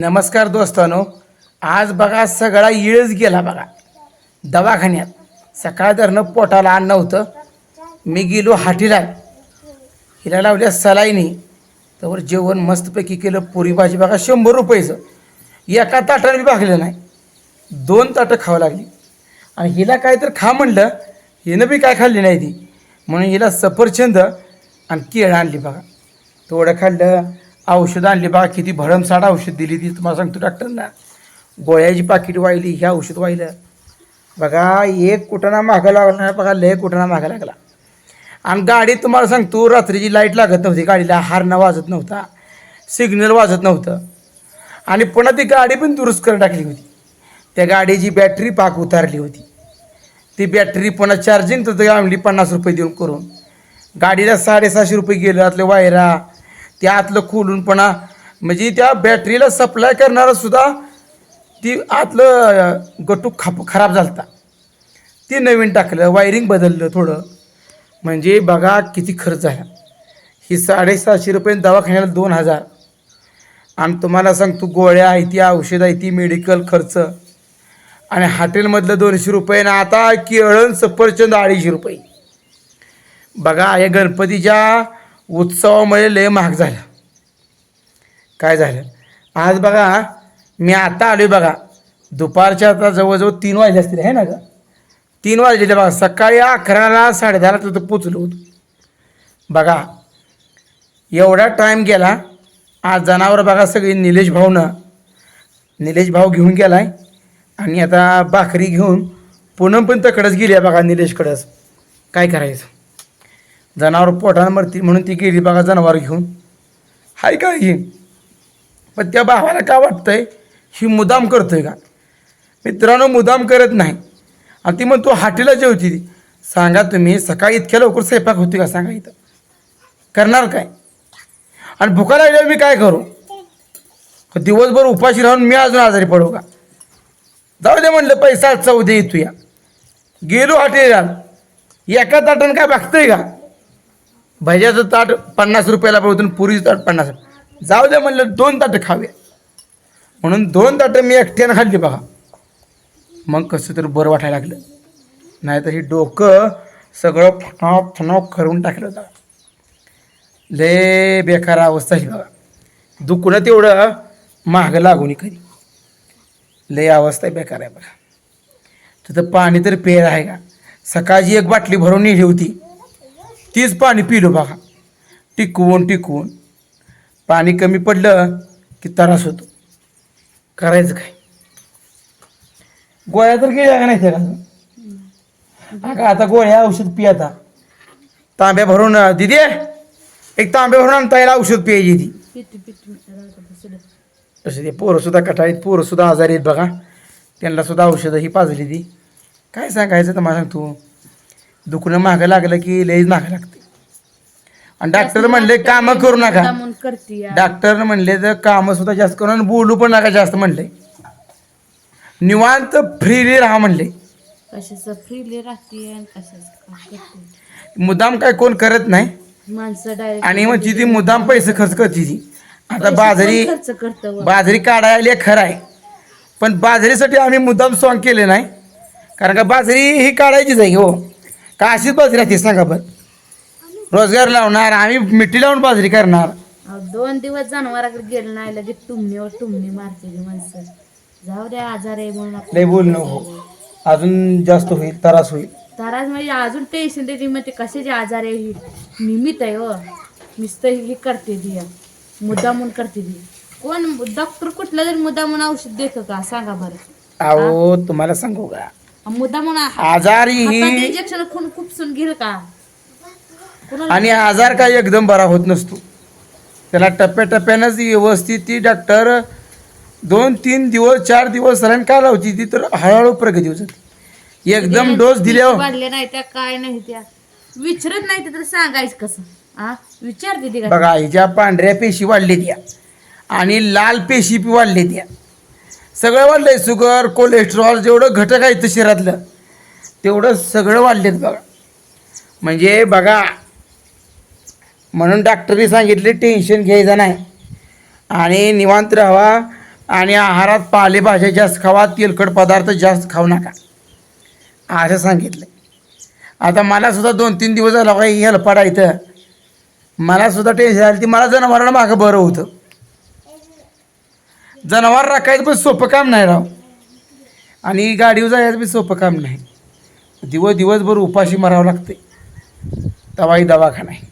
नमस्कार दोस्तानो आज बघा सगळा इळच गेला बघा. दवाखान्यात. सकाळ धरणं पोटाला अन्न होतं मी गेलो हाटीला. हिला लावल्या सलाईनी. तर जेवण मस्तपैकी केलं. पुरी भाजी बघा शंभर रुपयाचं. एका ताटाने मी भागलं नाही. दोन ताटं खावं लागली. आणि हिला काय तर खा म्हणलं हिनं बी काय खाल्ली नाही ती. म्हणून हिला सफरचंद आणि केळं आणली बघा. थोडं खाल्लं. औषध आणली. बा किती भरमसाठ औषध दिली ती. तुम्हाला सांगतो डॉक्टरना. गोळ्याची पाकिट वाहिली ह्या औषध वाहिलं. बघा एक कुठं मागं लागला बघा लय कुठं मागं लागला. आणि गाडी तुम्हाला सांगतो रात्रीची लाइट लागत नव्हती गाडीला. हारणं वाजत नव्हता. सिग्नल वाजत नव्हतं. आणि पुन्हा ती गाडी पण दुरुस्त करून टाकली होती. त्या गाडीची बॅटरी पाक उतारली होती. ती बॅटरी पुन्हा चार्जिंग तर आणली पन्नास रुपये देऊन करून. गाडीला साडेसहाशे रुपये गेलं त्यातले वायरा. त्या आतलं खोलूनपणा म्हणजे त्या बॅटरीला सप्लाय करणारा सुद्धा ती आतलं गटू खाप खराब झालता. ती नवीन टाकलं वायरिंग बदललं थोडं. म्हणजे बघा किती खर्च झाला ही साडेसातशे रुपये दवाखान्याला दोन हजार. आणि तुम्हाला सांगतो गोळ्या आहे ती औषधं आहे ती मेडिकल खर्च. आणि हॉटेलमधलं दोनशे रुपये ना आता केळण सफरचंद अडीचशे रुपये. बघा या गणपतीच्या उत्सवामुळे लय महाग झालं. काय झालं? आज बघा मी आता आलोय बघा. दुपारच्या आता जवळजवळ तीन वाजले असतील आहे ना ग? तीन वाजलेले बघा. सकाळी अकराला साडेदहाला तिथं पोचलो होतो. बघा एवढा टाईम गेला आज जनावर बघा सगळी निलेश भाऊनं निलेश भाऊ घेऊन आहे आणि आता भाकरी घेऊन पूनम पण तकडंच गेली आहे बघा निलेशकडंच. काय करायचं? जनावर पोटानं मरती म्हणून ती गेली बघा जनावर घेऊन. हाय का ही? पण त्या भावाला काय वाटतंय? ही मुदाम करतोय का? मित्रांनो मुदाम करत नाही. आणि ती म्हणतो हाटीला जेवती. ती सांगा तुम्ही सकाळी इतक्या लवकर स्वयंपाक होती का? सांगा इथं. करणार काय? आणि भुका लागल्यावर मी काय करू? दिवसभर उपाशी राहून मी अजून आजारी पडू का? जाऊ दे म्हणलं पैसा चौ दे येतो या गेलो हॉटेलला एका ताटानं काय बघतंय का? भज्याचं ताट पन्नास रुपयाला पडतो पुरीचं ताट पन्नास. जाऊ दे म्हणलं दोन ताटं खावे. म्हणून दोन ताटं मी एकट्यानं खाल्ली बघा. मग कसं तर बरं वाटायला लागलं. नाहीतर ही डोकं सगळं फणाव फणाव करून टाकलं होतं. लय बेकार अवस्था ही बघा. दुखणं तेवढं महाग लागून कधी. लय अवस्था बेकार आहे बघा. तिथं पाणी तर पेर आहे का? सकाळची एक बाटली भरून नेली होती. तीच पाणी पिलो बघा. टिकवून टिकवून. पाणी कमी पडलं की त्रास होतो. करायचं काय? गोळ्या तर गेल्या का नाही त्या? का आता गोळ्या औषध पी आता. तांब्या भरून दिदी एक तांब्या भरून आणता येईल औषध प्यायची ती तसे ते पोरं सुद्धा कटाळीत पोरं सुद्धा आजारी आहेत बघा. त्यांना सुद्धा औषधं ही पाजली ती. काय सांगायचं तर मला सांगतो दुखणं मागं लागलं की लईच मागं लागते. आणि डॉक्टर म्हणले कामं करू नका. करते. डॉक्टर म्हणले तर कामं सुद्धा जास्त करू आणि बोलू पण नका जास्त म्हणले. निवांत फ्रीली राहा म्हणले. कशाचं फ्रीली राहते आणि कशाचं काय करते? मुद्दाम काय कोण करत नाही. माणसं डायरेक्ट आणि मग ती मुद्दाम पैसे खर्च करते ती. आता बाजरी खर्च करतं बाजरी काढायला खरं आहे. पण बाजरीसाठी आम्ही मुद्दाम सॉंग केले नाही. कारण का बाजरी ही काढायचीच आहे हो. का अशीच बाजरी राहते सांगा बरं रोजगार लावणार आम्ही मिठी लावून बाजरी करणार. अहो, दोन दिवस जनावराकडे गेलं नाही लगेच टुमणीवर टुमणी मारते माणसं. जाऊ द्या आजार आहे म्हणून आपण लय बोल हो. अजून जास्त होईल त्रास होईल. ताराज म्हणजे अजून टेन्शन देते मग ते कशाचे आजार आहे ही? निमित्त आहे हो. नुसतं हे करते ती. या. मुद्दा म्हणून करते ती. कोण डॉक्टर कुठलं जरी मुद्दा म्हणून औषध देतं का? सांगा बरं. अहो तुम्हाला सांगू का? मुद्दा म्हणून आजारी ही इंजेक्शन खून खूपसून घेईल का? कुणाला आणि आजार काय एकदम बरा होत नसतो. त्याला टप्प्याटप्प्यानंच व्यवस्थित ती डॉक्टर दोन तीन दिवस चार दिवस सलाईन का लावती ती तर हळूहळू प्रगती होत जाते. एकदम डोस दिल्यावर वाढले नाही त्या काय नाही त्या. विचारत नाही ते तर सांगायचं कसं? हा विचारते ती का? बघा हिच्या पांढऱ्या पेशी वाढले त्या आणि लाल पेशी वाढले त्या सगळं वाढलंय शुगर कोलेस्ट्रॉल जेवढं घटक आहे शरीरातलं तेवढं सगळं वाढलेत बघा. म्हणजे बघा म्हणून डॉक्टरनी सांगितले टेन्शन घ्यायचं नाही. आणि निवांत राहावा आणि आहारात पालेभाज्या जास्त खावा तेलकट पदार्थ जास्त खाऊ नका. असं सांगितलं आता मलासुद्धा दोन तीन दिवस झाला काही हेलपाडा इथं. मलासुद्धा टेन्शन आलं ती मला जनावरांना मागं बरं होतं. जनावर राखायचं पण सोपं काम नाही राव. आणि गाडीवर जायचं पण सोपं काम नाही. दिवस दिवसभर उपाशी मारावं लागते तवाही दवाखाना आहे.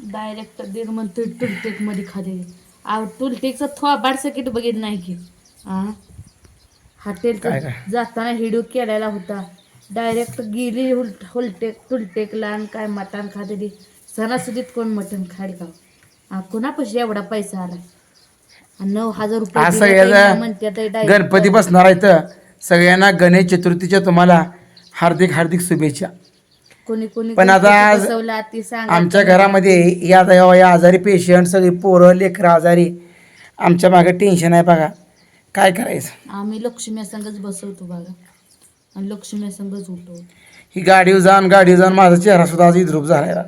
डायरेक्ट दीड म्हणतो टुलटेकमध्ये खाली. आ टुलटेकचं थोबाड सकिट बघितलं नाही की. हा हॉटेल काय काय? जाताना हिडू केलेला होता. डायरेक्ट गेली हुल- हुलटेक टुलटेकला आणि काय मटण खाते सणासुदीत कोण मटण खाईल का? हा कोणापाशी एवढा पैसा आला? आणि नऊ हजार रुपये दिले म्हणते direct गणपती बसणार आहे तर सगळ्यांना गणेश चतुर्थीच्या तुम्हाला हार्दिक हार्दिक शुभेच्छा. कोणी कोणी पण आता आज बसवला ती सांगा आमच्या घरामध्ये या या या आजारी पेशंट सगळी पोरं लेकरं आजारी. आमच्या मागे टेन्शन आहे बघा. काय करायचं? आम्ही लक्ष्मी संघच बसवतो बघा. आणि लक्ष्मी संघच उठवतो ही गाडीवर जाऊन गाडीवर जाऊन माझा चेहरा सुद्धा आज इद्रूप झाला आहे बघा.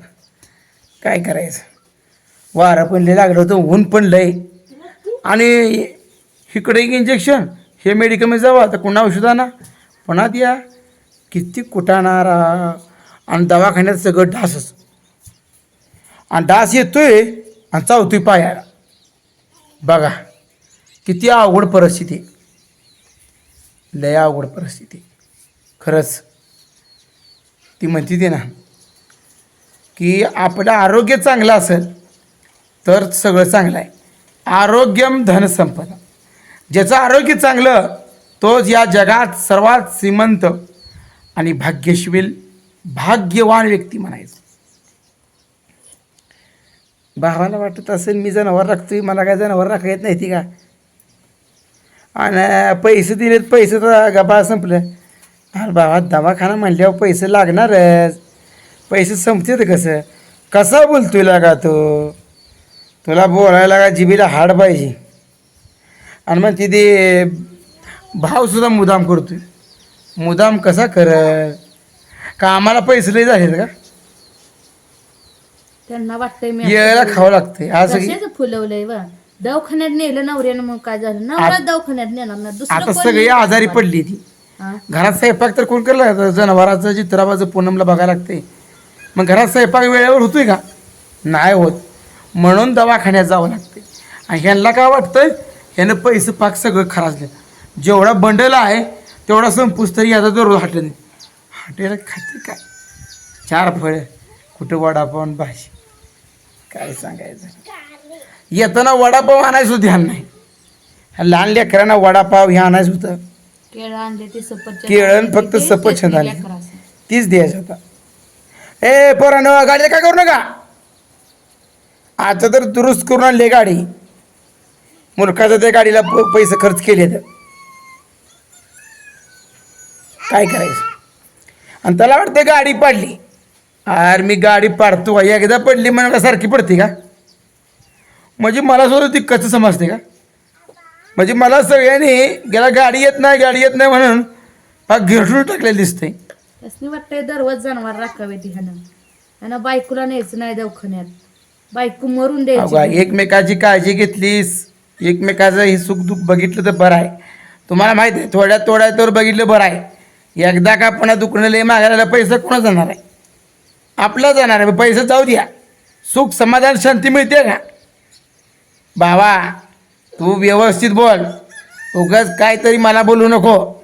काय करायचं? वारं पण लय लागलं होतं ऊन पण लय. आणि इकडे एक इंजेक्शन हे मेडिकलमध्ये जावा. तर कुणा औषध आणा पुन्हा द्या किती कुटाणारा. आणि दवाखान्यात सगळं डासच आणि डास येतोय आणि चावतोय पायाला. बघा किती अवघड परिस्थिती. लय अवघड परिस्थिती. खरंच ती म्हणते ते ना की आपलं आरोग्य चांगलं असेल तर सगळं चांगलं आहे. आरोग्यम धनसंपदा ज्याचं आरोग्य चांगलं तोच या जगात सर्वात श्रीमंत आणि भाग्यशील भाग्यवान व्यक्ती म्हणायचं. भावाला वाटत असेल मी जनावर राखतोय मला काय जनावर राखा येत नाही ती का? आणि पैसे दिलेत पैसे तर गबा संपलं अरे बाबा दवाखाना म्हणल्यावर पैसे लागणारच. पैसे संपतात कसं? कसा बोलतोय लागा तो? तुला बोलायला का जिबीला हाड पाहिजे. आणि मग तिथे भावसुद्धा मुदाम करतोय. मुदाम कसा करत का आम्हाला पैसे लय झालेत का? त्यांना वाटतंय मी यायला खावं लागतंय. आज कशाच फुलवलंय वा दवाखान्यात नेलं नवऱ्यानं मग काय झालं? नवरा दवाखान्यात नेणार ना दुसरं आता कोण सगळी? आजारी पडली ती. हा? घरात स्वयंपाक तर कोण करलं? जनावराचं चित्राबाचं पूनमला बघायला लागते मग घरात स्वयंपाक वेळेवर होतोय का? नाही होत. म्हणून दवाखान्यात जावं लागते आणि ह्यांना काय वाटतंय? ह्यानं पैसे पाक सगळं खराचले जेवढा बंडल आहे तेवढा संपूस तरी याचा दररोज हॉटेल हॉटेल खाते काय? चार फळं. कुठं वडापाव आणि भाजी? काय सांगायचं? येताना वडापाव आणायचं होतं ध्यान नाही लहान लेकरांना वडापाव हे आणायचं होतं. केळं आणले ते सफरचंद केळं आणले फक्त सफरचंद. लेकराचं. तीच द्यायचं होता. ए पोरानं गाडीला काय करू नका? आता तर दुरुस्त करून आणली गाडी. मूर्खाचं त्या गाडीला पैसे खर्च केले तर काय करायचं? आणि त्याला वाटतं गाडी पाडली. अरे मी गाडी पाडतो का एकदा पडली म्हणाला सारखी पडते का? म्हणजे मला सुद्धा ती कसं समजते का? म्हणजे मला सगळ्यांनी गेला गाडी येत नाही गाडी येत नाही म्हणून हा गिरटून टाकलेलं दिसते. वाटतंय दररोज जनावर राखावे ती ह्यानं बायकोला न्यायचं नाही दवाखान्यात. बायको मरून अगं, द्यायची एकमेकाची काळजी घेतलीस. एकमेकाचं हे सुख दुःख बघितलं तर बरं आहे. तुम्हाला माहिती आहे थोड्या थोड्या तर बघितलं बरं आहे. एकदा का पुन्हा दुखणं लय मागायला पैसा कोणा जाणार आहे? आपला जाणार आहे पैसा जाऊ द्या. सुख समाधान शांती मिळते का? बाबा तू व्यवस्थित बोल. उगाच काहीतरी मला बोलू नको.